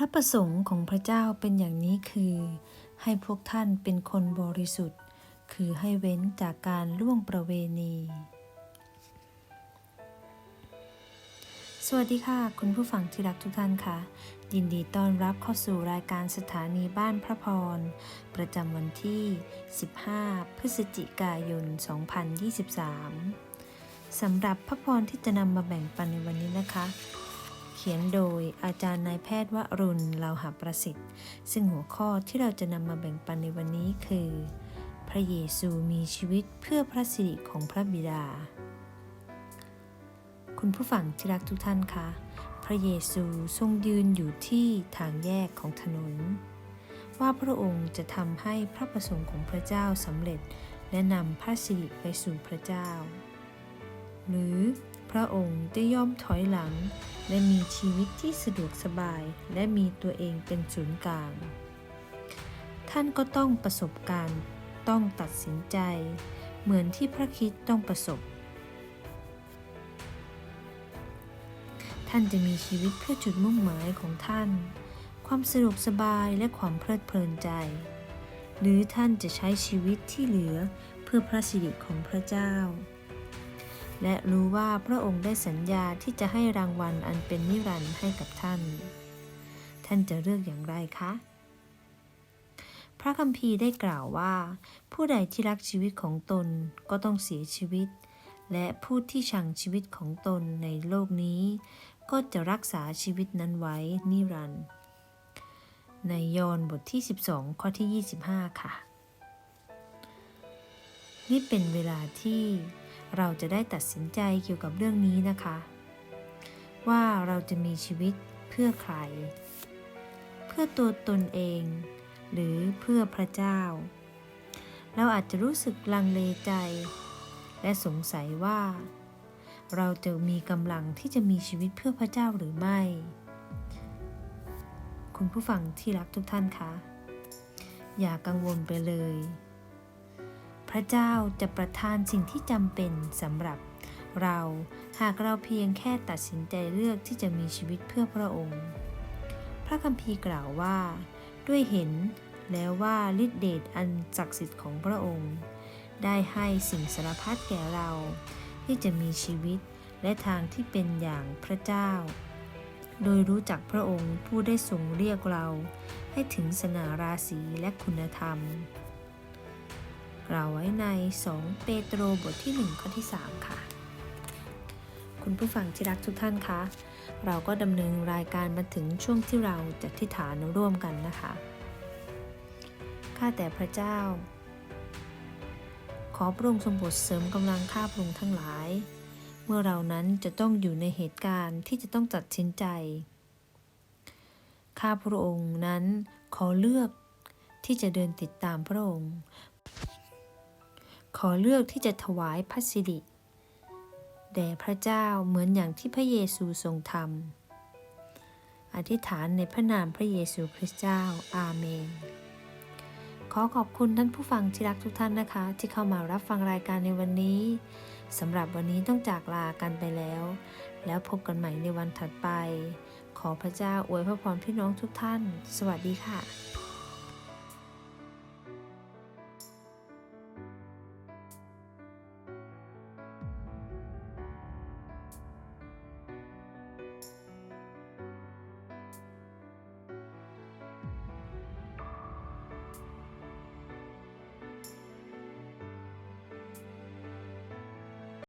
ระประสงค์ของพระเจ้าเป็นอย่างนี้คือ ให้พวกท่านเป็นคนบริสุทธิ์ คือให้เว้นจากการล่วงประเวณี สวัสดีค่ะ คุณผู้ฟังที่รักทุกท่านค่ะ ยินดีต้อนรับเข้าสู่รายการสถานีบ้านพระพร ประจำวันที่ 15 พฤศจิกายน 2023สำหรับพระพรที่จะนำมาแบ่งปันในวันนี้นะคะ ขียนโดยอาจารย์นายแพทย์วรุณเลาหาประสิทธิ์ ซึ่งหัวข้อที่เราจะนำมาแบ่งปันในวันนี้คือ พระเยซูมีชีวิตเพื่อพระสิริของพระบิดา คุณผู้ฟังที่รักทุกท่านคะพระเยซูทรงยืนอยู่ที่ทางแยกของถนน ว่าพระองค์จะทำให้พระประสงค์ของพระเจ้าสำเร็จ และนำพระสิริไปสู่พระเจ้า หรือ พระองค์ได้ย่อมถอยหลัง และมีชีวิตที่สะดวกสบาย และมีตัวเองเป็นศูนย์กลาง ท่านก็ต้องประสบการณ์ ต้องตัดสินใจ เหมือนที่พระคิดต้องประสบ ท่านจะมีชีวิตเพื่อจุดมุ่งหมายของท่าน ความสะดวกสบายและความเพลิดเพลินใจ หรือท่านจะใช้ชีวิตที่เหลือเพื่อพระสิริของพระเจ้า และรู้ว่าพระองค์ได้สัญญาที่จะให้รางวัลอันเป็นนิรันดร์ให้กับท่าน ท่านจะเลือกอย่างไรคะ พระคัมภีร์ได้กล่าวว่า ผู้ใดที่รักชีวิตของตนก็ต้องเสียชีวิต และผู้ที่ชังชีวิตของตนในโลกนี้ ก็จะรักษาชีวิตนั้นไว้นิรันดร์ ในยอห์นบทที่ 12 ข้อที่ 25 ค่ะ นี่เป็นเวลาที่ เราจะได้ตัดสินใจเกี่ยวกับเรื่องนี้นะคะ ว่าเราจะมีชีวิตเพื่อใคร เพื่อตัวตนเอง หรือเพื่อพระเจ้า เราอาจจะรู้สึกลังเลใจ และสงสัยว่า เราจะมีกำลังที่จะมีชีวิตเพื่อพระเจ้าหรือไม่ คุณผู้ฟังที่รักทุกท่านคะอย่ากังวลไปเลย พระเจ้าจะประทานสิ่งที่จำเป็นสำหรับเราหากเราเพียงแค่ตัดสินใจเลือกที่จะมีชีวิตเพื่อพระองค์ พระคัมภีร์กล่าวว่า ด้วยเห็นแล้วว่าฤทธิเดชอันศักดิ์สิทธิ์ของพระองค์ ได้ให้สิ่งสารพัดแก่เรา ที่จะมีชีวิตและทางที่เป็นอย่างพระเจ้า โดยรู้จักพระองค์ผู้ได้ทรงเรียกเรา ให้ถึงสง่าราศีและคุณธรรม กล่าวไว้ใน 2 เปโตรบทที่ 1 ข้อที่ 3 ค่ะ คุณผู้ฟังที่รักทุกท่านคะ เราก็ดำเนินรายการมาถึงช่วงที่เราจะทิฐานร่วมกันนะคะ ข้าแต่พระเจ้า ขอพระองค์ทรงโปรดเสริมกำลังข้าพระองค์ทั้งหลาย เมื่อเรานั้นจะต้องอยู่ในเหตุการณ์ที่จะต้องตัดสินใจ ข้าพระองค์นั้นขอเลือกที่จะเดินติดตามพระองค์ ขอเลือกที่จะถวายพระสิริแด่พระเจ้าเหมือนอย่างที่พระเยซูทรงทำอธิษฐานในพระนามพระเยซูคริสต์เจ้า อาเมน ขอขอบคุณท่านผู้ฟังที่รักทุกท่านนะคะ ที่เข้ามารับฟังรายการในวันนี้สำหรับวันนี้ต้องจากลากันไปแล้ว แล้วพบกันใหม่ในวันถัดไป ขอพระเจ้าอวยพระพรพี่น้องทุกท่าน สวัสดีค่ะ